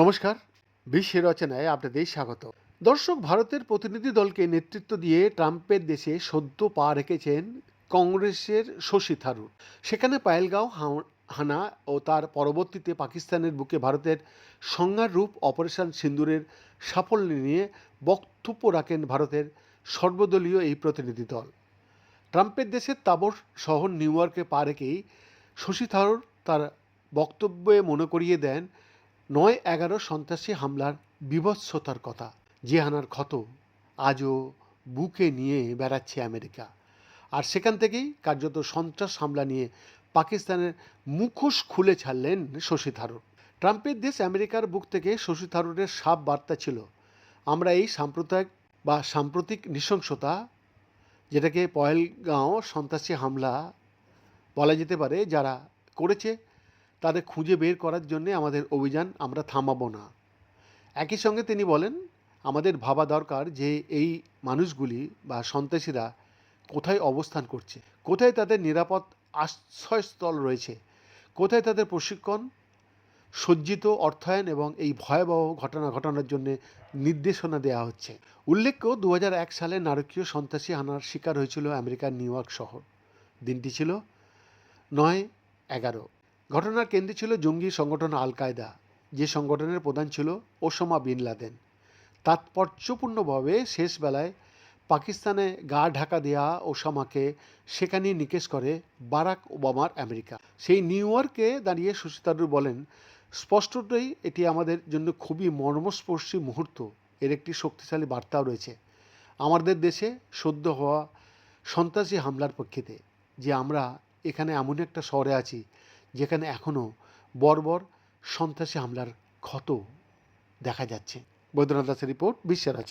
নমস্কার বিশ্ব রচনায় আপনাদের স্বাগত। দর্শক, ভারতের প্রতিনিধি দলকে নেতৃত্ব দিয়ে ট্রাম্পের দেশে সদ্য পা রেখেছেন কংগ্রেসের শশী থারুর। সেখানে পায়েলগাঁও হানা ও তার পরবর্তীতে পাকিস্তানের বুকে ভারতের সংজ্ঞার রূপ অপারেশন সিন্দুরের সাফল্য নিয়ে বক্তব্য রাখেন ভারতের সর্বদলীয় এই প্রতিনিধি দল। ট্রাম্পের দেশের তাবর শহর নিউ ইয়র্কে পা রেখেই শশী থারুর তার বক্তব্যে মনে করিয়ে দেন, নয় এগারো সন্ত্রাসী হামলার বিভৎসতার কথা। যে হানার ক্ষত আজও বুকে নিয়ে বেড়াচ্ছে আমেরিকা। আর সেখান থেকেই কার্যত সন্ত্রাস হামলা নিয়ে পাকিস্তানের মুখোশ খুলে ছাড়লেন শশী থারুর। ট্রাম্পের দেশ আমেরিকার বুক থেকে শশী থারুরের সাপ বার্তা ছিল, আমরা এই সাম্প্রদায়িক বা সাম্প্রতিক নৃশংসতা যেটাকে পয়েলগাঁও সন্ত্রাসী হামলা বলা যেতে পারে, যারা করেছে, তাদের খুঁজে বের করার জন্য আমাদের অভিযান আমরা থামাবো না। একই সঙ্গে তিনি বলেন, আমাদের ভাবা দরকার যে এই মানুষগুলি বা সন্ত্রাসীরা কোথায় অবস্থান করছে, কোথায় তাদের নিরাপদ আশ্রয়স্থল রয়েছে, কোথায় তাদের প্রশিক্ষণ সজ্জিত অর্থায়ন এবং এই ভয়াবহ ঘটনা ঘটানোর জন্য নির্দেশনা দেওয়া হচ্ছে। উল্লেখ্য, দুহাজার এক সালে নারকীয় সন্ত্রাসী হানার শিকার হয়েছিল আমেরিকার নিউ ইয়র্ক শহর। দিনটি ছিল নয় এগারো। ঘটনার কেন্দ্রে ছিল জঙ্গি সংগঠন আল কায়দা। যে সংগঠনের প্রধান ছিল ওসামা বিন লাদেন। তাৎপর্যপূর্ণভাবে শেষ বেলায় পাকিস্তানে গা ঢাকা দেয়া ওসামাকে সেখানে নিকেশ করে বারাক ওবামার আমেরিকা। সেই নিউ ইয়র্কে দাঁড়িয়ে শশী বলেন স্পষ্টতই এটি আমাদের জন্য খুবই মর্মস্পর্শী মুহূর্ত। এর একটি শক্তিশালী বার্তাও রয়েছে। আমাদের দেশে সদ্য হওয়া সন্ত্রাসী হামলার প্রেক্ষিতে যে আমরা এখানে এমন একটা শহরে আছি, যেখানে এখনও বর্বর সন্ত্রাসী হামলার ক্ষত দেখা যাচ্ছে। বৈদ্যনাথ দাসের রিপোর্ট বিশ্বের আছেন